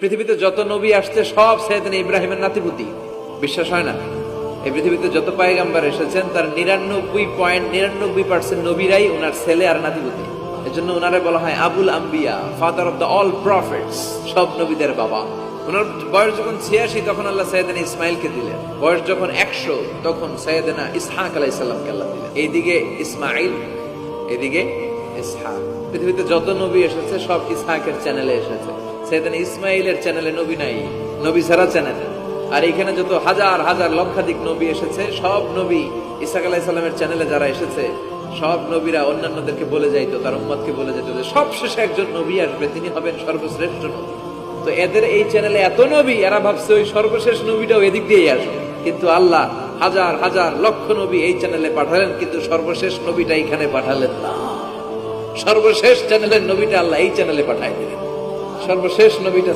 পৃথিবীতে যত নবী আসছে, সব সৈয়দিন ইব্রাহিমের নাতিপুতি। বিশ্বাস হয় না? এই পৃথিবীতে যত পায়গাম্বার এসেছেন, তার নিরানব্বই পয়েন্ট নিরানব্বই পার্সেন্ট নবীরাই ওনার ছেলে আর নাতিপুতি। এর জন্য ওনারে বলা হয় আবুল আম্বিয়া father of the all prophets সব নবীদের বাবা। ওনার বয়স যখন ছিয়াশি, তখন আল্লাহ সৈয়দিনা ইসমাইলকে দিলেন। বয়স যখন একশো, তখন সৈয়দিনা ইসহাক আলাইসাল্লামকে আল্লাহ দিলেন। এইদিকে ইসমাইল, এদিকে ইসহাক। পৃথিবীতে যত নবী এসেছে, সব ইসহাকের চ্যানেলে এসেছে। সেদিন ইসমাইলের চ্যানেলে নবী নাই, নবী ছাড়া চ্যানেল। আর এখানে যত হাজার হাজার, লক্ষাধিক নবী এসেছে, সব নবী ইসাক আলাহ ইসলামের চ্যানেলে যারা এসেছে, সব নবীরা অন্যান্যদেরকে বলে যাইতো, তার উম্মতকে বলে যেত যে সব শেষে একজন নবী আসবে, তিনি হবেন সর্বশ্রেষ্ঠ নবী। তো এদের এই চ্যানেলে এত নবী, এরা ভাবছে ওই সর্বশেষ নবীটাও এদিক দিয়েই আসবে। কিন্তু আল্লাহ হাজার হাজার লক্ষ নবী এই চ্যানেলে পাঠালেন, কিন্তু সর্বশেষ নবীটা এখানে পাঠালেন না। সর্বশেষ চ্যানেলের নবীটা আল্লাহ এই চ্যানেলে পাঠাই দিলেন। সর্বশেষ নবীটা